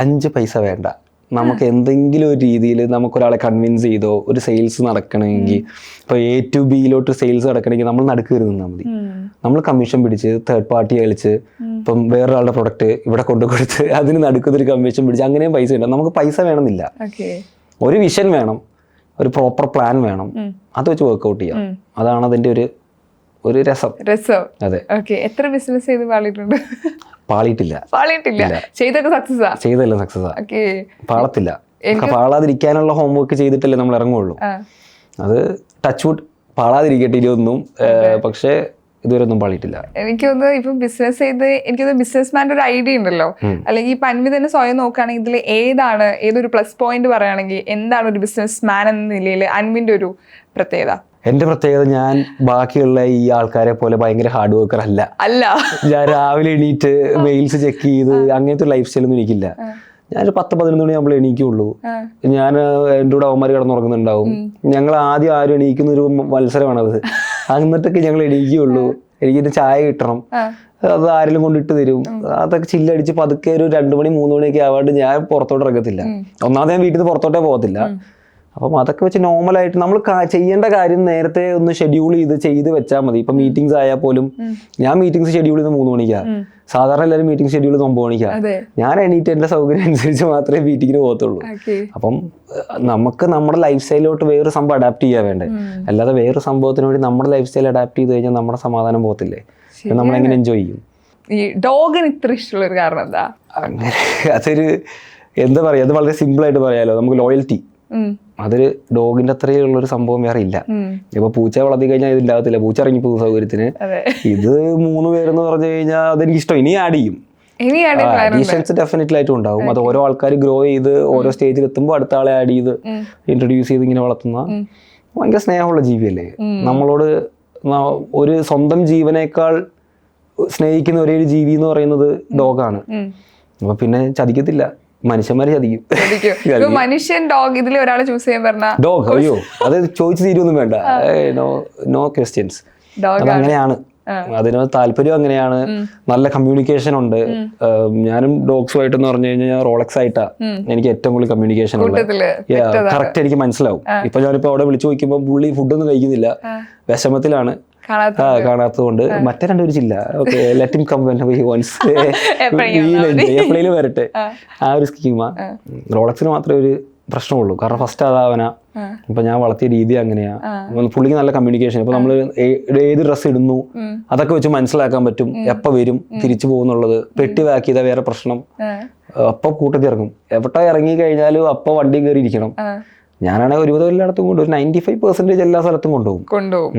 അഞ്ച് പൈസ വേണ്ട. നമുക്ക് എന്തെങ്കിലും ഒരു രീതിയിൽ നമുക്കൊരാളെ കൺവിൻസ് ചെയ്തോ ഒരു സെയിൽസ് നടക്കണമെങ്കിൽ ഇപ്പോൾ എ ടു ബിയിലോട്ട് സെയിൽസ് നടക്കണമെങ്കിൽ നമ്മൾ നടുക്ക് കയറി നിന്നാൽ മതി. നമ്മൾ കമ്മീഷൻ പിടിച്ച് തേർഡ് പാർട്ടി കളിച്ച് ഇപ്പം വേറൊരാളുടെ പ്രൊഡക്റ്റ് ഇവിടെ കൊണ്ടു കൊടുത്ത് അതിന് നടുക്കുന്നൊരു കമ്മീഷൻ പിടിച്ച് അങ്ങനെയും പൈസ ഉണ്ട് നമുക്ക് പൈസ വേണമെന്നില്ല. ഒരു വിഷൻ വേണം. ഒരു പ്രോപ്പർ പ്ലാൻ വേണം. അത് വെച്ച് വർക്കൗട്ട് ചെയ്യാം. അതാണ് അതിന്റെ ഒരു ഒരു രസം. രസം. അതെ. ഓക്കെ എത്ര ബിസിനസ് ചെയ്ത് പാളിയിട്ടുണ്ട്? പാളിയിട്ടില്ല. പാളിയിട്ടില്ല. ചെയ്തൊക്കെ സക്സസ് ആ? ചെയ്തല്ല സക്സസ് ആ. ഓക്കെ പാളത്തില്ല. പാളാതിരിക്കാനുള്ള ഹോംവർക്ക് ചെയ്തിട്ടല്ലേ നമ്മൾ ഇറങ്ങുള്ളൂ. അത് ടച്ച് വുഡ് പാളാതിരിക്കട്ടെ ഇതൊന്നും പക്ഷേ ഇതുവരെ ഒന്നും പാളിയിട്ടില്ല. എനിക്ക് ഇപ്പൊ ബിസിനസ് ചെയ്ത് എനിക്കൊന്ന് ബിസിനസ്മാന്റെ ഒരു ഐഡിയ ഉണ്ടല്ലോ. അല്ലെങ്കിൽ ഈ അൻവി തന്നെ സ്വയം നോക്കുകയാണെങ്കിൽ ഇതിൽ ഏതാണ് ഏതൊരു പ്ലസ് പോയിന്റ് പറയുകയാണെങ്കിൽ എന്താണ് ഒരു ബിസിനസ് മാൻ എന്ന നിലയിൽ അൻവിന്റെ ഒരു പ്രത്യേകത? എന്റെ പ്രത്യേകത ഞാൻ ബാക്കിയുള്ള ഈ ആൾക്കാരെ പോലെ ഭയങ്കര ഹാർഡ് വർക്കർ അല്ല. അല്ല. ഞാൻ രാവിലെ എണീറ്റ് മെയിൽസ് ചെക്ക് ചെയ്ത് അങ്ങനത്തെ ലൈഫ് സ്റ്റൈലൊന്നും എനിക്കില്ല. ഞാനൊരു പത്ത് പതിനൊന്ന് മണി നമ്മൾ എണീക്കുള്ളൂ. ഞാൻ എന്റെ കൂടെ അവന്മാർ കിടന്നുറങ്ങുന്നുണ്ടാവും. ഞങ്ങൾ ആദ്യം ആരും എണീക്കുന്ന ഒരു മത്സരമാണത്. എന്നിട്ടൊക്കെ ഞങ്ങൾ എണീക്കുള്ളൂ. എനിക്കിന്റെ ചായ കിട്ടണം. അത് ആരെങ്കിലും കൊണ്ടിട്ട് തരും. അതൊക്കെ ചില്ലടിച്ച് പതുക്കെ ഒരു രണ്ടു മണി മൂന്ന് മണിയൊക്കെ ആവാണ്ട് ഞാൻ പുറത്തോട്ട് ഇറങ്ങത്തില്ല. ഒന്നാമത് ഞാൻ വീട്ടിൽ നിന്ന് പുറത്തോട്ടേ പോകത്തില്ല. അപ്പം അതൊക്കെ വെച്ച് നോർമലായിട്ട് നമ്മൾ ചെയ്യേണ്ട കാര്യം നേരത്തെ ഒന്ന് ഷെഡ്യൂൾ ചെയ്ത് ചെയ്ത് വെച്ചാൽ മതി. ഇപ്പം മീറ്റിംഗ്സ് ആയാൽ പോലും ഞാൻ മീറ്റിംഗ്സ് ഷെഡ്യൂൾ ചെയ്ത് മൂന്ന് മണിക്കാണ് സാധാരണ എല്ലാവരും മീറ്റിംഗ് ഷെഡ്യൂൾ ചെയ്ത് ഒമ്പത് മണിക്കാണ് ഞാൻ എണീറ്റ് എന്റെ സൗകര്യം അനുസരിച്ച് മാത്രമേ മീറ്റിങ്ങിന് പോകത്തുള്ളൂ. അപ്പം നമുക്ക് നമ്മുടെ ലൈഫ് സ്റ്റൈലിലോട്ട് വേറൊരു സംഭവം അഡാപ്റ്റ് ചെയ്യാൻ വേണ്ടേ? അല്ലാതെ വേറൊരു സംഭവത്തിന് വേണ്ടി നമ്മുടെ ലൈഫ് സ്റ്റൈൽ അഡാപ്റ്റ് ചെയ്ത് കഴിഞ്ഞാൽ നമ്മുടെ സമാധാനം പോകത്തില്ലേ? നമ്മൾ എങ്ങനെ എൻജോയ് ചെയ്യും? ഈ ഡോഗിന് ഇത്ര ഇഷ്ടമുള്ള ഒരു കാരണം എന്താ? അങ്ങനെ അതൊരു എന്താ പറയുക അത് വളരെ സിമ്പിൾ ആയിട്ട് പറയാലോ. നമുക്ക് ലോയൽറ്റി. അതൊരു ഡോഗിന്റെ അത്രയുള്ള ഒരു സംഭവം വേറെ ഇല്ല. ഇപ്പൊ പൂച്ച വളർത്തി കഴിഞ്ഞാൽ ഇതില്ലാകത്തില്ല പൂച്ച ഇറങ്ങി പോകും സൗകര്യത്തിന്. ഇത് മൂന്ന് പേരെന്ന് പറഞ്ഞു കഴിഞ്ഞാൽ അതെനിക്ക് ഇഷ്ടം. ഇനി ആഡ് ചെയ്യും. അഡീഷൻസ് ഡെഫിനറ്റ്ലി ആയിട്ടും ഉണ്ടാവും. അത് ഓരോ ആൾക്കാർ ഗ്രോ ചെയ്ത് ഓരോ സ്റ്റേജിൽ എത്തുമ്പോൾ അടുത്ത ആളെ ആഡ് ചെയ്ത് ഇൻട്രൊഡ്യൂസ് ചെയ്ത് ഇങ്ങനെ വളർത്തുന്ന ഭയങ്കര സ്നേഹമുള്ള ജീവിയല്ലേ? നമ്മളോട് ഒരു സ്വന്തം ജീവനേക്കാൾ സ്നേഹിക്കുന്ന ഒരേ ഒരു ജീവി എന്ന് പറയുന്നത് ഡോഗാണ് അപ്പൊ പിന്നെ ചതിക്കത്തില്ല. മനുഷ്യന്മാരെ ചതിക്കും. മനുഷ്യൻ ഡോഗ് ഇതിൽ ഒരാളെ ചൂസ് ചെയ്യാൻ പറഞ്ഞ ഡോഗ് അയ്യോ അത് ചോദിച്ചു തീരുമൊന്നും വേണ്ട. നോ നോ ക്വസ്റ്റ്യൻസ് അങ്ങനെയാണ്. അതങ്ങനെയാണ് അതിന് താല്പര്യം അങ്ങനെയാണ്. നല്ല കമ്മ്യൂണിക്കേഷൻ ഉണ്ട്. ഞാനും ഡോഗ്സുമായിട്ട് എന്ന് പറഞ്ഞു കഴിഞ്ഞാൽ റോളക്സ് ആയിട്ടാ എനിക്ക് ഏറ്റവും കൂടുതൽ കമ്മ്യൂണിക്കേഷൻ ഉള്ളത്. കറക്റ്റ് എനിക്ക് മനസ്സിലാവും. ഇപ്പൊ ഞാനിപ്പോ അവിടെ വിളിച്ചു നോക്കുമ്പോൾ പുള്ളി ഫുഡൊന്നും കഴിക്കുന്നില്ല. വിഷമത്തിലാണ്. കാണാത്തതുകൊണ്ട് മറ്റേ രണ്ടുപേരും ചില്ല. ഓക്കെ ലെറ്റ് കം വൺസ് എപ്പോഴെങ്കിലും എപ്പോഴേലും വരട്ടെ. ആ. ഒരു സ്കീമ റോളക്സിന് മാത്രമേ ഒരു പ്രശ്നമുള്ളൂ. കാരണം ഫസ്റ്റ് അതാവനാ. ഇപ്പൊ ഞാൻ വളർത്തിയ രീതി അങ്ങനെയാ. പുള്ളിക്ക് നല്ല കമ്മ്യൂണിക്കേഷൻ ഇപ്പൊ നമ്മൾ ഏത് ഡ്രസ് ഇടുന്നു അതൊക്കെ വെച്ച് മനസ്സിലാക്കാൻ പറ്റും. എപ്പോ വരും തിരിച്ചു പോകുന്നുള്ളത്. പെട്ടി പാക്ക് ചെയ്താൽ വേറെ പ്രശ്നം. അപ്പൊ കൂട്ടത്തിൽ ഇറങ്ങും. എവിടെ ഇറങ്ങി കഴിഞ്ഞാലും അപ്പൊ വണ്ടി കയറി ഇരിക്കണം ഞാനാണെങ്കിൽ ഒരുവിധം എല്ലായിടത്തും കൊണ്ടുപോകും. ഒരു നയന്റി ഫൈവ് പെർസെന്റേജ് എല്ലാ സ്ഥലത്തും കൊണ്ടുപോകും. കൊണ്ടുപോകും.